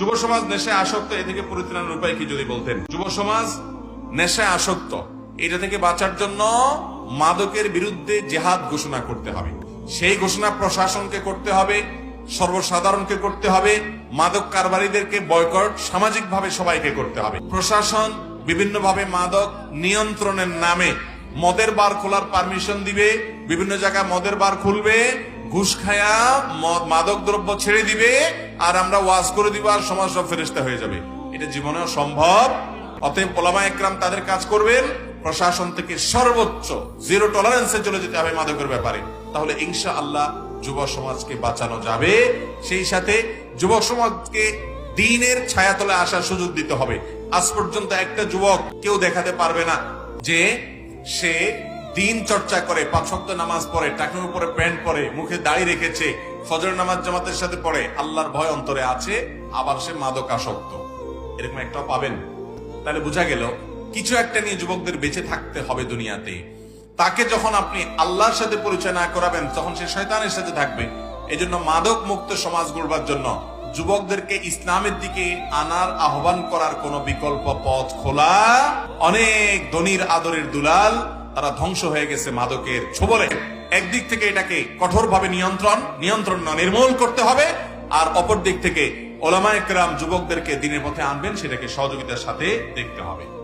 যুব সমাজ নেশায় আসক্ত, এ থেকে পরিত্রাণের উপায় কি যদি বলতেন? যুব সমাজ নেশায় আসক্ত, এটা থেকে বাঁচার জন্য মাদকের বিরুদ্ধে জেহাদ ঘোষণা করতে হবে। সেই ঘোষণা প্রশাসনকে করতে হবে, সর্বসাধারণকে করতে হবে, মাদক কারবারিদেরকে বয়কট সামাজিকভাবে সবাইকে করতে হবে। প্রশাসন বিভিন্নভাবে মাদক নিয়ন্ত্রণের নামে মদের বার খোলার পারমিশন দিবে, বিভিন্ন জায়গায় মদের বার খুলবে ঘুষ খায়া মদ, মাদক দ্রব্য ছেড়ে দিবে আর আমরা ওয়াজ করে দিব আর সমাজ সব ফেরিস্তা হয়ে যাবে। এটা জীবনেও সম্ভব। অতএব ওলামা একরাম তাদের কাজ করবেন। প্রশাসন থেকে সর্বোচ্চ জিরো টলারেন্সে চলে যেতে হবে মাদকের ব্যাপারে। তাহলে ইনশা আল্লাহ যুব সমাজকে বাঁচানো যাবে। সেই সাথে যুব সমাজকে দিনের ছায়াতলে আসার সুযোগ দিতে হবে। আজ পর্যন্ত একটা যুবক কেউ দেখাতে পারবে না যে সে দিন চর্চা করে, পাঁচ সপ্তাহ নামাজ পড়ে, টাকার উপরে প্যান্ট পরে, মুখে দাড়ি রেখেছে ফজর নামাজ জামাতের সাথে পড়ে, আল্লাহর ভয় অন্তরে আছে, আবার সে মাদক আসক্ত এরকম একটাও পাবেন। তাহলে বোঝা গেল, কিছু একটা নিয়ে যুবকদের বেঁচে থাকতে হবে দুনিয়াতে। তাকে যখন আপনি আল্লাহর সাথে পরিচয় না করাবেন, তখন সে শয়তানের সাথে থাকবে। এই জন্য মাদক মুক্ত সমাজ গড়বার জন্য যুবকদেরকে ইসলামের দিকে আনার আহ্বান করার কোন বিকল্প পথ খোলা, অনেক ধনির আদরের দুলাল তারা ধ্বংস হয়ে গেছে মাদকের ছোবলে। একদিক থেকে এটাকে কঠোরভাবে নিয়ন্ত্রণ নিয়ন্ত্রণ নির্মূল করতে হবে, আর অপর দিক থেকে ওলামা একরাম যুবকদেরকে দিনের পথে আনবেন, সেটাকে সহযোগিতার সাথে দেখতে হবে।